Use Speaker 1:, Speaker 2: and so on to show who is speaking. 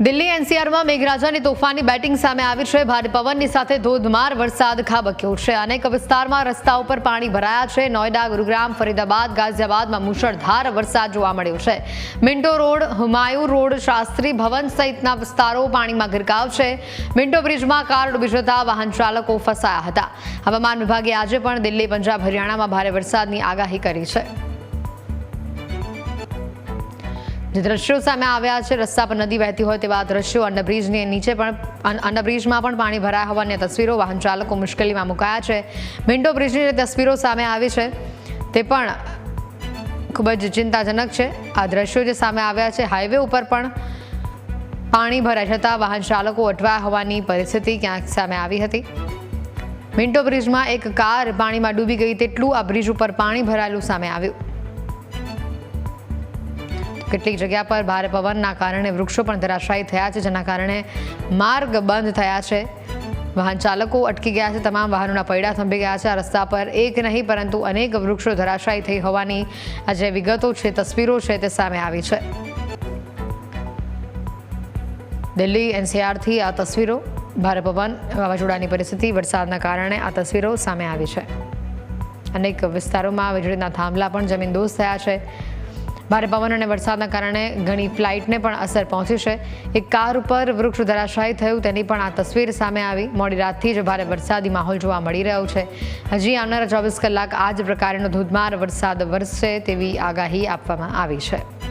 Speaker 1: દિલ્હી એનસીઆરમાં મેઘરાજાની તોફાની બેટિંગ સામે આવી છે. ભારે પવનની સાથે ધોધમાર વરસાદ ખાબક્યો છે. અનેક વિસ્તારમાં રસ્તા ઉપર પાણી ભરાયા છે. નોઈડા, ગુરુગ્રામ, ફરીદાબાદ, ગાઝિયાબાદમાં મુશળધાર વરસાદ જોવા મળ્યો છે. Minto road, Humayun road, Shastri Bhavan સહિતના વિસ્તારો પાણીમાં ગરકાવ છે. મિન્ટો બ્રિજમાં કાર ડૂબી જતા વાહન ચાલકો ફસાયા હતા. હવામાન વિભાગે આજે પણ દિલ્હી, પંજાબ, હરિયાણામાં ભારે વરસાદની આગાહી કરી છે. જે દ્રશ્યો સામે આવ્યા છે, રસ્તા પર નદી વહેતી હોય તેવા દ્રશ્યો અંડરબ્રિજની નીચે પણ અંડરબ્રિજમાં પણ પાણી ભરાયા હોવાની તસવીરો વાહન ચાલકો મુશ્કેલીમાં મુકાયા છે. મિન્ટો બ્રિજની તસવીરો સામે આવી છે, તે પણ ખૂબ જ ચિંતાજનક છે. આ દ્રશ્યો જે સામે આવ્યા છે, હાઈવે ઉપર પણ પાણી ભરાઈ જતાં વાહન ચાલકો અટવાયા હોવાની પરિસ્થિતિ ક્યાંક સામે આવી હતી. મિન્ટો બ્રિજમાં એક કાર પાણીમાં ડૂબી ગઈ, તેટલું આ બ્રિજ ઉપર પાણી ભરાયેલું સામે આવ્યું. કેટલીક જગ્યા પર ભારે પવનના કારણે વૃક્ષો પણ ધરાશાયી થયા છે, જેના કારણે માર્ગ બંધ થયા છે. વાહન ચાલકો અટકી ગયા છે, તમામ વાહનોના પૈડા થંભી ગયા છે. આ રસ્તા પર એક નહીં, પરંતુ અનેક વૃક્ષો ધરાશાયી થઈ હોવાની આ જે વિગતો છે, તસવીરો છે, તે સામે આવી છે. દિલ્હી એનસીઆરથી આ તસવીરો. ભારે પવન, વાવાઝોડાની પરિસ્થિતિ, વરસાદના કારણે આ તસવીરો સામે આવી છે. અનેક વિસ્તારોમાં વીજળીના થાંભલા પણ જમીનદોસ્ત થયા છે. ભારે પવન અને વરસાદના કારણે ઘણી ફ્લાઇટને પણ અસર પહોંચી છે. એક કાર ઉપર વૃક્ષ ધરાશાયી થયું, તેની પણ આ તસવીર સામે આવી. મોડી રાતથી જ ભારે વરસાદી માહોલ જોવા મળી રહ્યો છે. હજી આવનારા ચોવીસ કલાક આ જ પ્રકારનો ધોધમાર વરસાદ વરસશે તેવી આગાહી આપવામાં આવી છે.